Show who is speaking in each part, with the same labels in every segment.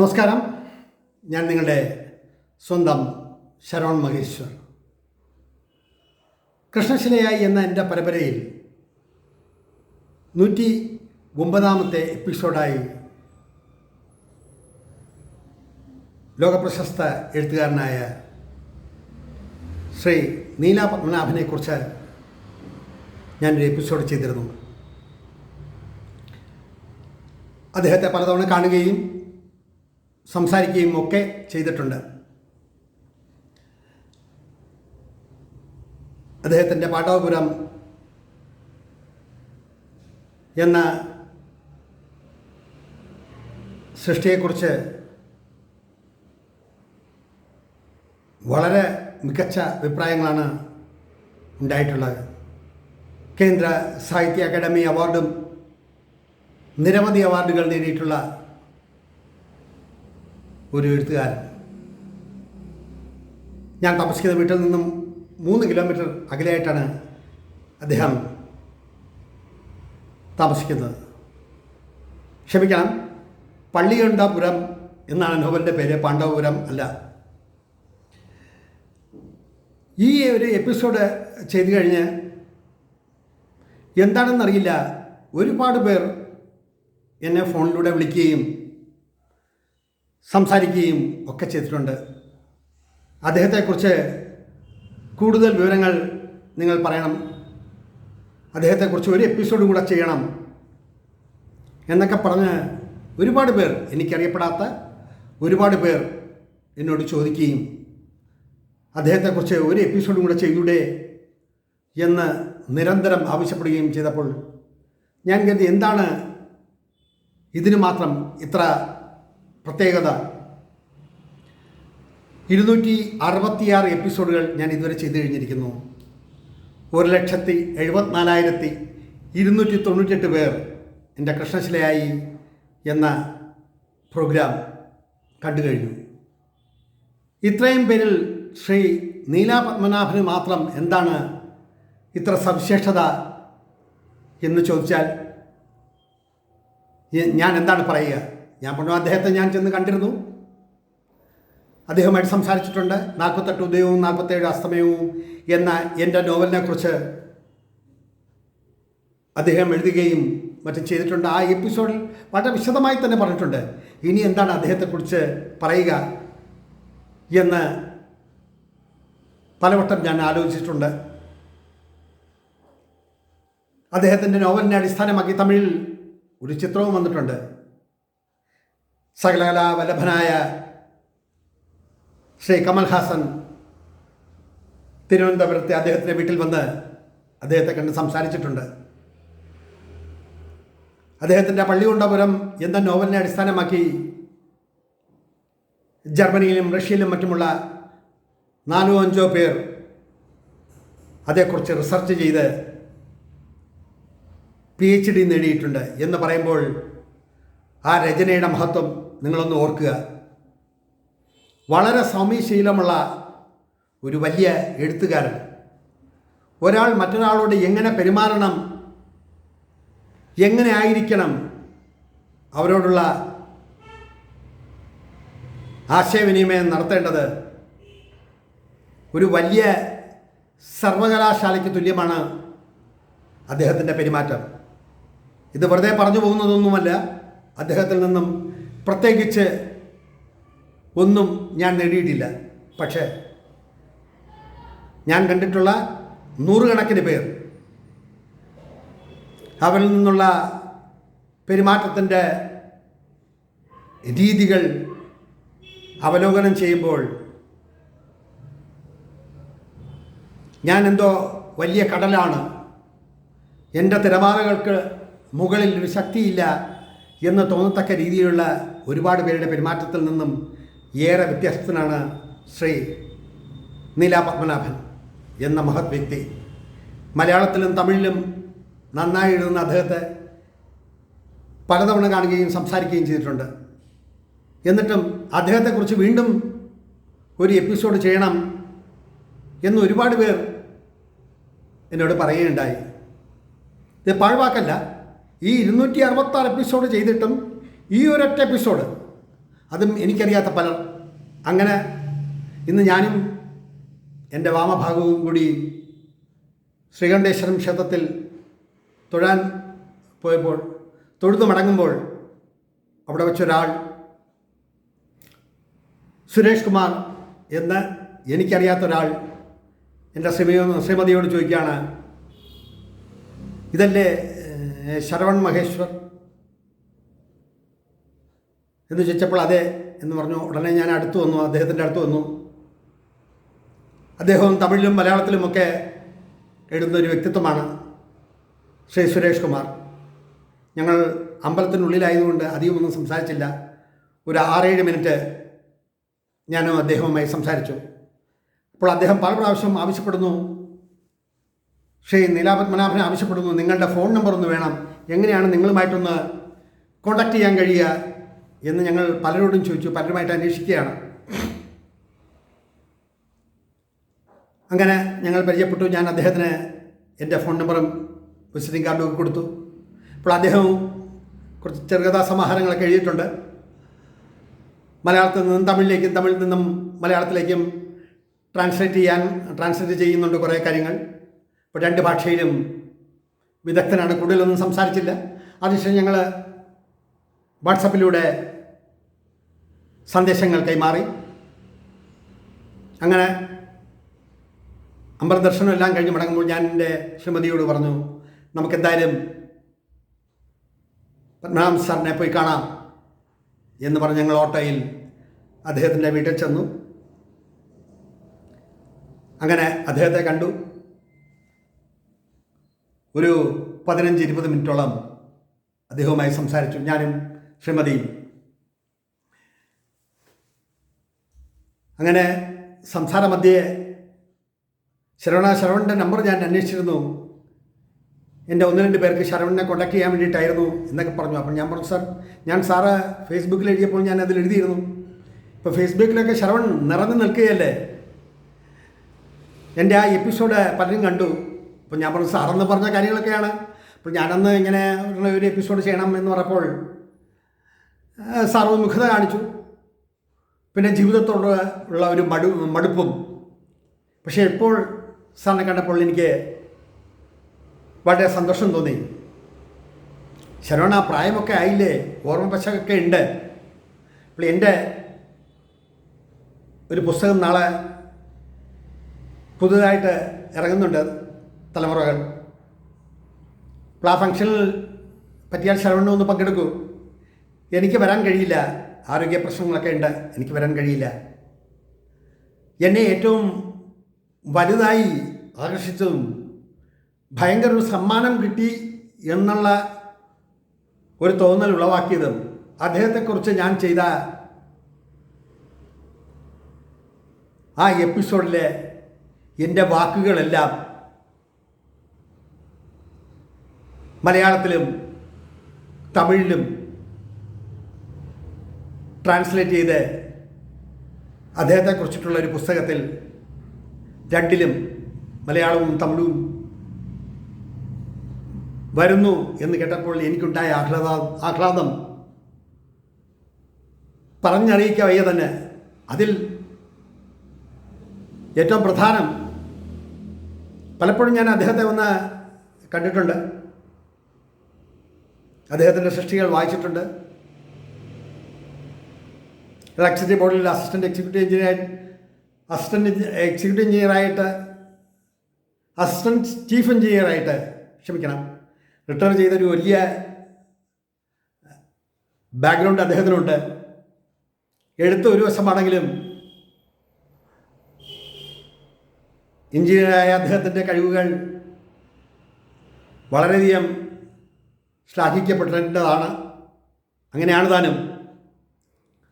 Speaker 1: നമസ്കാരം. ഞാൻ നിങ്ങളുടെ സ്വന്തം ശരവൺ മഹേശ്വർ. കൃഷ്ണശിലയായി എന്ന എന്റെ പരമ്പരയിൽ നൂറ്റി ഒമ്പതാമത്തെ എപ്പിസോഡായി ലോകപ്രശസ്ത എഴുത്തുകാരനായ ശ്രീ നീല പത്മനാഭനെക്കുറിച്ച് ഞാനൊരു എപ്പിസോഡ് ചെയ്തിരുന്നു. അദ്ദേഹത്തെ പലതവണ കാണുകയും സംസാരിക്കുകയും ഒക്കെ ചെയ്തിട്ടുണ്ട്. അദ്ദേഹത്തിന്റെ പാട്ടവപുരം എന്ന സൃഷ്ടിയെക്കുറിച്ച് വളരെ മികച്ച അഭിപ്രായങ്ങളാണ് ഉണ്ടായിട്ടുള്ളത്. കേന്ദ്ര സാഹിത്യ അക്കാദമി അവാർഡും നിരവധി അവാർഡുകൾ നേടിയിട്ടുള്ള ഒരു എഴുത്തുകാരൻ. ഞാൻ താമസിക്കുന്ന വീട്ടിൽ നിന്നും മൂന്ന് കിലോമീറ്റർ അകലെയായിട്ടാണ് അദ്ദേഹം താമസിക്കുന്നത്. ക്ഷമിക്കണം പള്ളിയുണ്ടാപുരം എന്നാണ് നോവലിന്റെ പേര് പാണ്ഡവപുരം അല്ല. ഈ ഒരു എപ്പിസോഡ് ചെയ്തു കഴിഞ്ഞ് എന്താണെന്നറിയില്ല ഒരുപാട് പേർ എന്നെ ഫോണിലൂടെ വിളിക്കുകയും സംസാരിക്കുകയും ഒക്കെ ചെയ്തിട്ടുണ്ട്. അദ്ദേഹത്തെക്കുറിച്ച് കൂടുതൽ വിവരങ്ങൾ നിങ്ങൾ പറയണം. അദ്ദേഹത്തെക്കുറിച്ച് ഒരു എപ്പിസോഡ് കൂടെ ചെയ്യണം എന്നൊക്കെ പറഞ്ഞ് ഒരുപാട് പേർ എനിക്കറിയപ്പെടാത്ത ഒരുപാട് പേർ എന്നോട് ചോദിക്കുകയും അദ്ദേഹത്തെക്കുറിച്ച് ഒരു എപ്പിസോഡും കൂടെ ചെയ്യൂടെ എന്ന് നിരന്തരം ആവശ്യപ്പെടുകയും ചെയ്തപ്പോൾ ഞാൻ കരുതി എന്താണ് ഇതിന് മാത്രം ഇത്ര പ്രത്യേകത. ഇരുന്നൂറ്റി അറുപത്തിയാറ് എപ്പിസോഡുകൾ ഞാൻ ഇതുവരെ ചെയ്തു കഴിഞ്ഞിരിക്കുന്നു. ഒരു ലക്ഷത്തി എഴുപത്തിനാലായിരത്തി ഇരുന്നൂറ്റി തൊണ്ണൂറ്റെട്ട് പേർ എന്റെ കൃഷ്ണശിലയായി എന്ന പ്രോഗ്രാം കണ്ടു കഴിഞ്ഞു. ഇത്രയും പേരിൽ ശ്രീ നീല പത്മനാഭന് മാത്രം എന്താണ് ഇത്ര സവിശേഷത എന്ന് ചോദിച്ചാൽ ഞാൻ എന്താണ് പറയുക? ഞാൻ പറഞ്ഞു അദ്ദേഹത്തെ ഞാൻ ചെന്ന് കണ്ടിരുന്നു. അദ്ദേഹമായിട്ട് സംസാരിച്ചിട്ടുണ്ട്. നാൽപ്പത്തെട്ട് ഉദയവും നാൽപ്പത്തേഴ് അസ്തമയവും എന്ന എന്റെ നോവലിനെക്കുറിച്ച് അദ്ദേഹം എഴുതുകയും മറ്റും ചെയ്തിട്ടുണ്ട്. ആ എപ്പിസോഡിൽ വളരെ വിശദമായി തന്നെ പറഞ്ഞിട്ടുണ്ട്. ഇനി എന്താണ് അദ്ദേഹത്തെക്കുറിച്ച് പറയുക എന്ന് പലവട്ടം ഞാൻ ആലോചിച്ചിട്ടുണ്ട്. അദ്ദേഹത്തിന്റെ നോവലിനെ അടിസ്ഥാനമാക്കി തമിഴിൽ ഒരു ചിത്രവും വന്നിട്ടുണ്ട്. സകലകലാ വല്ലഭനായ ശ്രീ കമൽഹാസൻ തിരുവനന്തപുരത്തെ അദ്ദേഹത്തിന്റെ വീട്ടിൽ വന്ന് അദ്ദേഹത്തെ കണ്ട് സംസാരിച്ചിട്ടുണ്ട്. അദ്ദേഹത്തിന്റെ പള്ളികൊണ്ടപുരം എന്ന നോവലിനെ അടിസ്ഥാനമാക്കി ജർമ്മനിയിലും റഷ്യയിലും മറ്റുമുള്ള നാലോ അഞ്ചോ പേർ അതേക്കുറിച്ച് റിസർച്ച് ചെയ്ത് പി എച്ച് ഡി നേടിയിട്ടുണ്ട് എന്ന് പറയുമ്പോൾ ആ രചനയുടെ മഹത്വം നിങ്ങളൊന്ന് ഓർക്കുക. വളരെ സൗമ്യശീലമുള്ള ഒരു വലിയ എഴുത്തുകാരൻ. ഒരാൾ മറ്റൊരാളോട് എങ്ങനെ പെരുമാറണം എങ്ങനെ ആയിരിക്കണം അവരോടുള്ള ആശയവിനിമയം നടത്തേണ്ടത് ഒരു വലിയ സർവകലാശാലയ്ക്ക് തുല്യമാണ് അദ്ദേഹത്തിന്റെ പെരുമാറ്റം. ഇത് വെറുതെ പറഞ്ഞു പോകുന്നതൊന്നുമല്ല അദ്ദേഹത്തിൽ നിന്നും പ്രത്യേകിച്ച് ഒന്നും ഞാൻ നേടിയിട്ടില്ല. പക്ഷേ ഞാൻ കണ്ടിട്ടുള്ള നൂറുകണക്കിന് പേർ അവരിൽ നിന്നുള്ള പെരുമാറ്റത്തിന്റെ രീതികൾ അവലോകനം ചെയ്യുമ്പോൾ ഞാൻ എന്തോ വലിയ കടലാണ്. എന്റെ തിരമാലകൾക്ക് മുകളിൽ ഒരു ശക്തിയില്ല. എന്ന് തോന്നത്തക്ക രീതിയിലുള്ള ഒരുപാട് പേരുടെ പെരുമാറ്റത്തിൽ നിന്നും ഏറെ വ്യത്യസ്തനാണ് ശ്രീ നീല പത്മനാഭൻ എന്ന മഹത് വ്യക്തി. മലയാളത്തിലും തമിഴിലും നന്നായി എഴുതുന്ന അദ്ദേഹത്തെ പലതവണ കാണുകയും സംസാരിക്കുകയും ചെയ്തിട്ടുണ്ട്. എന്നിട്ടും അദ്ദേഹത്തെക്കുറിച്ച് വീണ്ടും ഒരു എപ്പിസോഡ് ചെയ്യണം എന്ന് ഒരുപാട് പേർ എന്നോട് പറയുകയുണ്ടായി. ഇത് പാഴ്വാക്കല്ല ഈ ഇരുന്നൂറ്റി അറുപത്താറ് എപ്പിസോഡ് ചെയ്തിട്ടും ഈ ഒരൊറ്റ എപ്പിസോഡ് അതും എനിക്കറിയാത്ത പലർ. അങ്ങനെ ഇന്ന് ഞാനും എന്റെ വാമഭാഗവും കൂടി ശ്രീകണ്ഠേശ്വരം ക്ഷേത്രത്തിൽ തൊഴാൻ പോയപ്പോൾ തൊഴുതു മടങ്ങുമ്പോൾ അവിടെ വെച്ചൊരാൾ സുരേഷ് കുമാർ എന്ന് എനിക്കറിയാത്ത ഒരാൾ എന്റെ ശ്രീമതി ശ്രീമതിയോട് ചോദിക്കുകയാണ് ഇതല്ലേ ശരവൺ മഹേശ്വർ എന്ന് ചോദിച്ചപ്പോൾ അതെ എന്ന് പറഞ്ഞു. ഉടനെ ഞാൻ അടുത്ത് വന്നു അദ്ദേഹത്തിന്റെ അടുത്ത് വന്നു. അദ്ദേഹം തമിഴിലും മലയാളത്തിലുമൊക്കെ എഴുതുന്ന ഒരു വ്യക്തിത്വമാണ് ശ്രീ സുരേഷ് കുമാർ. ഞങ്ങൾ അമ്പലത്തിനുള്ളിലായതുകൊണ്ട് അധികമൊന്നും സംസാരിച്ചില്ല. ഒരു ആറേഴ് മിനിറ്റ് ഞാനും അദ്ദേഹവുമായി സംസാരിച്ചു. അപ്പോൾ അദ്ദേഹം പല പ്രാവശ്യം ആവശ്യപ്പെടുന്നു ശ്രീ നീലാപത്മനാഭൻ ആവശ്യപ്പെടുന്നു. നിങ്ങളുടെ ഫോൺ നമ്പർ ഒന്ന് വേണം. എങ്ങനെയാണ് നിങ്ങളുമായിട്ടൊന്ന് കോണ്ടാക്ട് ചെയ്യാൻ കഴിയുക എന്ന് ഞങ്ങൾ പലരോടും ചോദിച്ചു. പലരുമായിട്ട് അന്വേഷിക്കുകയാണ്. അങ്ങനെ ഞങ്ങൾ പരിചയപ്പെട്ടു. ഞാൻ അദ്ദേഹത്തിന് എന്റെ ഫോൺ നമ്പറും വിസിറ്റിംഗ് കാർഡും ഒക്കെ കൊടുത്തു. അപ്പോൾ അദ്ദേഹവും കുറച്ച് ചെറുകഥാ സമാഹാരങ്ങളൊക്കെ എഴുതിയിട്ടുണ്ട്. മലയാളത്തിൽ നിന്നും തമിഴിലേക്കും തമിഴിൽ നിന്നും മലയാളത്തിലേക്കും ട്രാൻസ്ലേറ്റ് ചെയ്യാൻ ട്രാൻസ്ലേറ്റ് ചെയ്യുന്നുണ്ട് കുറേ കാര്യങ്ങൾ. ഇപ്പോൾ രണ്ട് ഭാഷയിലും വിദഗ്ധനാണ്. കൂടുതലൊന്നും സംസാരിച്ചില്ല. അതിനുശേഷം ഞങ്ങൾ വാട്സപ്പിലൂടെ സന്ദേശങ്ങൾ കൈമാറി. അങ്ങനെ അമ്പലദർശനം എല്ലാം കഴിഞ്ഞ് മടങ്ങുമ്പോൾ ഞാൻ എന്റെ ശ്രീമതിയോട് പറഞ്ഞു നമുക്കെന്തായാലും പത്മനാഭ സാറിനെ പോയി കാണാം എന്ന് പറഞ്ഞ് ഞങ്ങൾ ഓട്ടോയിൽ അദ്ദേഹത്തിന്റെ വീട്ടിൽ ചെന്നു. അങ്ങനെ അദ്ദേഹത്തെ കണ്ടു. ഒരു പതിനഞ്ച് ഇരുപത് മിനിറ്റോളം അദ്ദേഹവുമായി സംസാരിച്ചു. ഞാനും ശ്രീമതിയും അങ്ങനെ സംസാര മധ്യേ ശരവണ ശരവണന്റെ നമ്പർ ഞാൻ അന്വേഷിച്ചിരുന്നു. എന്റെ ഒന്ന് രണ്ട് പേർക്ക് ശരവണനെ കോൺടാക്ട് ചെയ്യാൻ വേണ്ടിയിട്ടായിരുന്നു എന്നൊക്കെ പറഞ്ഞു. അപ്പോൾ ഞാൻ പറഞ്ഞു സാർ ഞാൻ സാറ് ഫേസ്ബുക്കിൽ എഴുതിയപ്പോൾ ഞാൻ അതിൽ എഴുതിയിരുന്നു. ഇപ്പോൾ ഫേസ്ബുക്കിലൊക്കെ ശരവൺ നിറഞ്ഞു നിൽക്കുകയല്ലേ? എന്റെ ആ എപ്പിസോഡ് പലരും കണ്ടു. അപ്പോൾ ഞാൻ പറഞ്ഞു സാറെന്ന് പറഞ്ഞ കാര്യങ്ങളൊക്കെയാണ്. അപ്പോൾ ഞാനന്ന് ഇങ്ങനെ ഉള്ള ഒരു എപ്പിസോഡ് ചെയ്യണം എന്ന് പറഞ്ഞപ്പോൾ സാർ മുഖത കാണിച്ചു. പിന്നെ ജീവിതത്തോട് ഉള്ള ഒരു മടു മടുപ്പും. പക്ഷേ ഇപ്പോൾ സാറിനെ കണ്ടപ്പോൾ എനിക്ക് വളരെ സന്തോഷം തോന്നി. ശരവണ പ്രായമൊക്കെ ആയില്ലേ? ഓർമ്മ പശകൊക്കെ ഉണ്ട്. അപ്പോൾ എന്റെ ഒരു പുസ്തകം നാളെ പുതുതായിട്ട് ഇറങ്ങുന്നുണ്ട്. തലമുറകൾ. അപ്പോൾ ആ ഫംഗ്ഷനിൽ പറ്റിയാൽ ശരവണ്ണ ഒന്ന് പങ്കെടുക്കൂ. എനിക്ക് വരാൻ കഴിയില്ല. ആരോഗ്യ പ്രശ്നങ്ങളൊക്കെ ഉണ്ട്. എനിക്ക് വരാൻ കഴിയില്ല. എന്നെ ഏറ്റവും വലുതായി ആകർഷിച്ചതും ഭയങ്കര ഒരു സമ്മാനം കിട്ടി എന്നുള്ള ഒരു തോന്നൽ ഉളവാക്കിയതും അദ്ദേഹത്തെക്കുറിച്ച് ഞാൻ ചെയ്ത ആ എപ്പിസോഡിലെ എന്റെ വാക്കുകളെല്ലാം മലയാളത്തിലും തമിഴിലും ട്രാൻസ്ലേറ്റ് ചെയ്ത് അദ്ദേഹത്തെക്കുറിച്ചിട്ടുള്ള ഒരു പുസ്തകത്തിൽ രണ്ടിലും മലയാളവും തമിഴും വരുന്നു എന്ന് കേട്ടപ്പോൾ എനിക്കുണ്ടായ ആഹ്ലാദ ആഹ്ലാദം പറഞ്ഞറിയിക്കുക വയ്യ തന്നെ. അതിൽ ഏറ്റവും പ്രധാനം പലപ്പോഴും ഞാൻ അദ്ദേഹത്തെ ഒന്ന് കണ്ടിട്ടുണ്ട്. അദ്ദേഹത്തിന്റെ സൃഷ്ടികൾ വായിച്ചിട്ടുണ്ട്. ഇലക്ട്രിസിറ്റി ബോർഡിൽ assistant executive engineer assistant executive എഞ്ചിനീയറായിട്ട് assistant chief എഞ്ചിനീയറായിട്ട് ക്ഷമിക്കണം. റിട്ടയർ ചെയ്തൊരു വലിയ ബാക്ക്ഗ്രൗണ്ട് അദ്ദേഹത്തിനുണ്ട്. എഴുത്ത് ഒരു വശമാണെങ്കിലും എഞ്ചിനീയറായ അദ്ദേഹത്തിന്റെ കഴിവുകൾ വളരെയധികം ശ്ലാഘിക്കപ്പെടേണ്ടതാണ്. അങ്ങനെയാണ് താനും.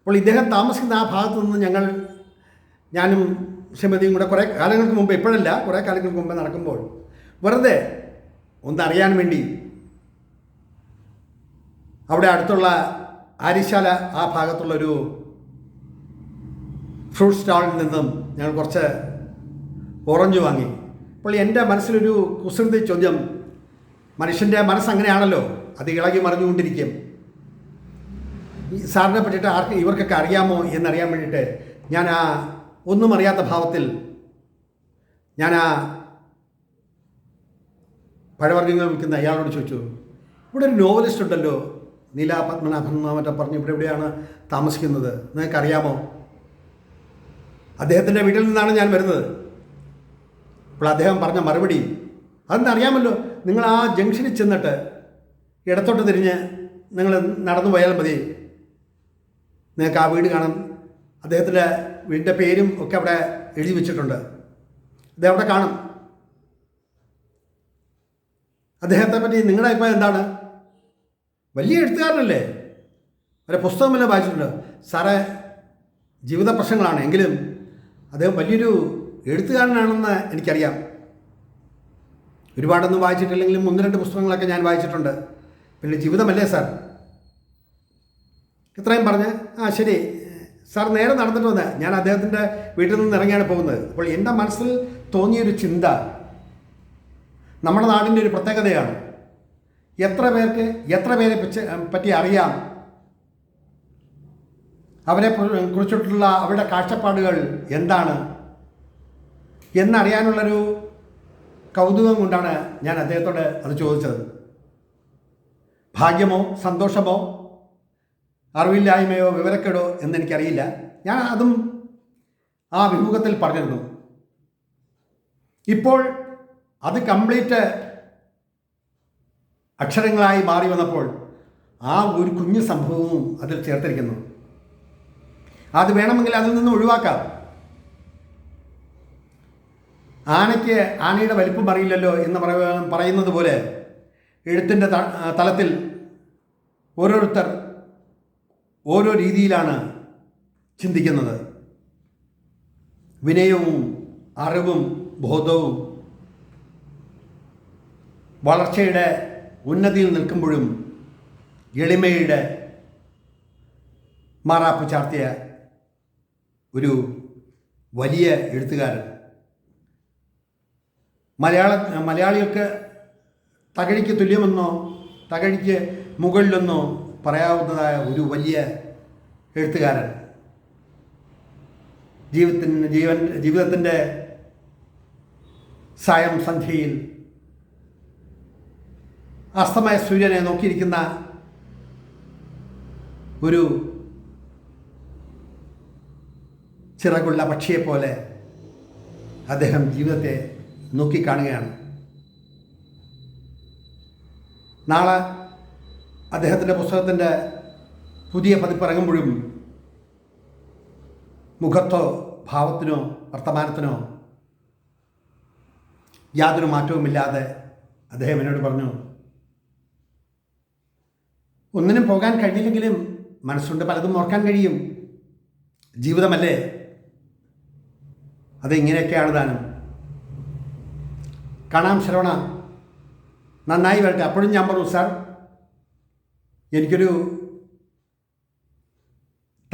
Speaker 1: അപ്പോൾ ഇദ്ദേഹം താമസിക്കുന്ന ആ ഭാഗത്തു നിന്ന് ഞങ്ങൾ ഞാനും ശ്രീമതിയും കൂടെ കുറേ കാലങ്ങൾക്ക് മുമ്പ് ഇപ്പോഴല്ല കുറേ കാലങ്ങൾക്ക് മുമ്പ് നടക്കുമ്പോൾ വെറുതെ ഒന്നറിയാൻ വേണ്ടി അവിടെ അടുത്തുള്ള ആര്യശാല ആ ഭാഗത്തുള്ളൊരു ഫ്രൂട്ട് സ്റ്റാളിൽ നിന്നും ഞങ്ങൾ കുറച്ച് ഓറഞ്ച് വാങ്ങി. അപ്പോൾ എന്റെ മനസ്സിലൊരു കുസൃതി ചോദ്യം മനുഷ്യന്റെ മനസ്സങ്ങനെയാണല്ലോ. അത് ഇളകി മറിഞ്ഞുകൊണ്ടിരിക്കും. സാറിനെ പറ്റിയിട്ട് ആർക്ക് ഇവർക്കൊക്കെ അറിയാമോ എന്നറിയാൻ വേണ്ടിയിട്ട് ഞാൻ ആ ഒന്നും അറിയാത്ത ഭാവത്തിൽ ഞാൻ ആ പഴവർഗങ്ങൾ വിൽക്കുന്ന അയാളോട് ചോദിച്ചു ഇവിടെ ഒരു നോവലിസ്റ്റ് ഉണ്ടല്ലോ നീല പത്മനാഭൻ എന്നോ പറഞ്ഞു ഇവിടെ എവിടെയാണ് താമസിക്കുന്നത്? നിങ്ങൾക്കറിയാമോ? അദ്ദേഹത്തിന്റെ വീട്ടിൽ നിന്നാണ് ഞാൻ വരുന്നത്. അപ്പോൾ അദ്ദേഹം പറഞ്ഞ മറുപടി അതെന്താ അറിയാമല്ലോ നിങ്ങൾ ആ ജംഗ്ഷനിൽ ചെന്നിട്ട് ഇടത്തോട്ട് തിരിഞ്ഞ് നിങ്ങൾ നടന്നു പോയാൽ മതി. നിങ്ങൾക്ക് ആ വീട് കാണാം. അദ്ദേഹത്തിന്റെ വീടിന്റെ പേരും ഒക്കെ അവിടെ എഴുതി വെച്ചിട്ടുണ്ട്. അദ്ദേഹം അവിടെ കാണും. അദ്ദേഹത്തെ പറ്റി നിങ്ങളുടെ അഭിപ്രായം എന്താണ്? വലിയ എഴുത്തുകാരനല്ലേ? ഒരു പുസ്തകമെല്ലാം വായിച്ചിട്ടുണ്ട്? സാറേ ജീവിത പ്രശ്നങ്ങളാണ്. എങ്കിലും അദ്ദേഹം വലിയൊരു എഴുത്തുകാരനാണെന്ന് എനിക്കറിയാം. ഒരുപാടൊന്നും വായിച്ചിട്ടില്ലെങ്കിലും ഒന്ന് രണ്ട് പുസ്തകങ്ങളൊക്കെ ഞാൻ വായിച്ചിട്ടുണ്ട്. പിന്നെ ജീവിതമല്ലേ സാർ? ഇത്രയും പറഞ്ഞ് ആ ശരി. സാർ നേരെ നടന്നിട്ട് വന്നത്. ഞാൻ അദ്ദേഹത്തിന്റെ വീട്ടിൽ നിന്ന് ഇറങ്ങിയാണ് പോകുന്നത്. അപ്പോൾ എന്റെ മനസ്സിൽ തോന്നിയൊരു ചിന്ത നമ്മുടെ നാടിന്റെ ഒരു പ്രത്യേകതയാണ്. എത്ര പേർക്ക് എത്ര പേരെ പറ്റി അറിയാം? അവരെ കുറി- കുറിച്ചിട്ടുള്ള അവരുടെ കാഴ്ചപ്പാടുകൾ എന്താണ്? എന്നറിയാനുള്ളൊരു കൗതുകം കൊണ്ടാണ് ഞാൻ അദ്ദേഹത്തോട് അത് ചോദിച്ചത്. ഭാഗ്യമോ സന്തോഷമോ അറിവില്ലായ്മയോ വിവരക്കേടോ എന്നെനിക്കറിയില്ല. ഞാൻ അതും ആ വിമുഖത്തിൽ പറഞ്ഞിരുന്നു. ഇപ്പോൾ അത് കംപ്ലീറ്റ് അക്ഷരങ്ങളായി മാറി വന്നപ്പോൾ ആ ഒരു കുഞ്ഞു സംഭവവും അതിൽ ചേർത്തിരിക്കുന്നു. അത് വേണമെങ്കിൽ അതിൽ നിന്ന് ഒഴിവാക്കാം. ആനയ്ക്ക് ആനയുടെ വലിപ്പം അറിയില്ലല്ലോ എന്ന് പറയുന്നത് പോലെ എഴുത്തിന്റെ തലത്തിൽ ഓരോരുത്തർ ഓരോ രീതിയിലാണ് ചിന്തിക്കുന്നത്. വിനയവും അറിവും ബോധവും വളർച്ചയുടെ ഉന്നതിയിൽ നിൽക്കുമ്പോഴും എളിമയുടെ മാറാപ്പ് ചാർത്തിയ ഒരു വലിയ എഴുത്തുകാരൻ. മലയാള മലയാളികൾക്ക് തകഴിക്ക് തുല്യമെന്നോ തകഴിക്ക് മുകളിലെന്നോ പറയാവുന്നതായ ഒരു വലിയ എഴുത്തുകാരൻ. ജീവിതത്തിന് ജീവൻ ജീവിതത്തിന്റെ സായം സന്ധ്യയിൽ അസ്തമയ സൂര്യനെ നോക്കിയിരിക്കുന്ന ഒരു ചിറകുള്ള പക്ഷിയെപ്പോലെ അദ്ദേഹം ജീവിതത്തെ നോക്കിക്കാണുകയാണ്. നാളെ അദ്ദേഹത്തിന്റെ പുസ്തകത്തിന്റെ പുതിയ പതിപ്പിറങ്ങുമ്പോഴും മുഖത്തോ ഭാവത്തിനോ വർത്തമാനത്തിനോ യാതൊരു മാറ്റവുമില്ലാതെ അദ്ദേഹം എന്നോട് പറഞ്ഞു ഒന്നിനും പോകാൻ കഴിഞ്ഞില്ലെങ്കിലും മനസ്സുണ്ട് പലതും ഓർക്കാൻ കഴിയും. ജീവിതമല്ലേ? അത് ഇങ്ങനെയൊക്കെയാണ് താനും. കാണാം ശ്രവണ. നന്നായി വരട്ടെ. അപ്പോഴും ഞാൻ പറഞ്ഞു സാർ എനിക്കൊരു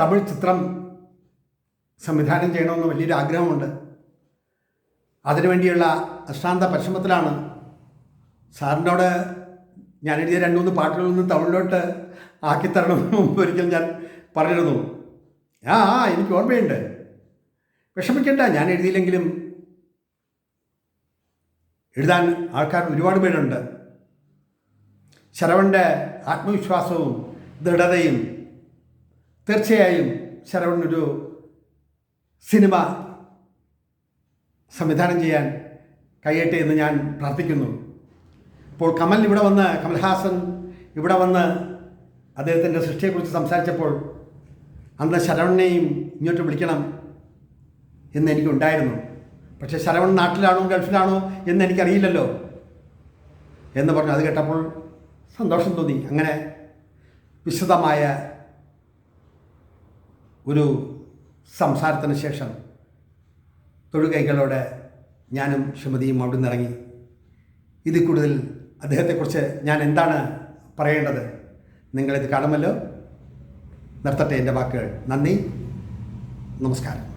Speaker 1: തമിഴ് ചിത്രം സംവിധാനം ചെയ്യണമെന്ന് വലിയൊരു ആഗ്രഹമുണ്ട്. അതിനുവേണ്ടിയുള്ള അശ്രാന്ത പരിശ്രമത്തിലാണ് സാറിനോട് ഞാൻ എഴുതിയ രണ്ട് മൂന്ന് പാട്ടുകളിൽ നിന്ന് തമിഴിലോട്ട് ആക്കിത്തരണമെന്ന് മുമ്പ് ഒരിക്കൽ ഞാൻ പറഞ്ഞിരുന്നു. ആ ആ എനിക്ക് ഓർമ്മയുണ്ട്. വിഷമിക്കണ്ട ഞാൻ എഴുതിയില്ലെങ്കിലും എഴുതാൻ ആൾക്കാർ ഒരുപാട് പേരുണ്ട്. ശരവന്റെ ആത്മവിശ്വാസവും ദൃഢതയും തീർച്ചയായും ശരവണൊരു സിനിമ സംവിധാനം ചെയ്യാൻ കഴിയട്ടെ എന്ന് ഞാൻ പ്രാർത്ഥിക്കുന്നു. ഇപ്പോൾ കമൽ ഇവിടെ വന്ന് കമൽഹാസൻ ഇവിടെ വന്ന് അദ്ദേഹത്തിന്റെ സൃഷ്ടിയെക്കുറിച്ച് സംസാരിച്ചപ്പോൾ അന്ന് ശരവണനെയും ഇങ്ങോട്ട് വിളിക്കണം എന്ന് എനിക്കുണ്ടായിരുന്നു. പക്ഷേ ശരവൺ നാട്ടിലാണോ ഗൾഫിലാണോ എന്ന് എനിക്കറിയില്ലല്ലോ എന്ന് പറഞ്ഞു. അത് കേട്ടപ്പോൾ സന്തോഷം തോന്നി. അങ്ങനെ വിശദമായ ഒരു സംസാരത്തിന് ശേഷം തൊഴുകൈകളോടെ ഞാനും ശ്രീമതിയും അവിടെ നിന്ന് ഇറങ്ങി. ഇതിൽ കൂടുതൽ അദ്ദേഹത്തെക്കുറിച്ച് ഞാൻ എന്താണ് പറയേണ്ടത്? നിങ്ങളിത് കാണുമല്ലോ? നിർത്തട്ടെ എന്റെ വാക്കുകൾ. നന്ദി. നമസ്കാരം.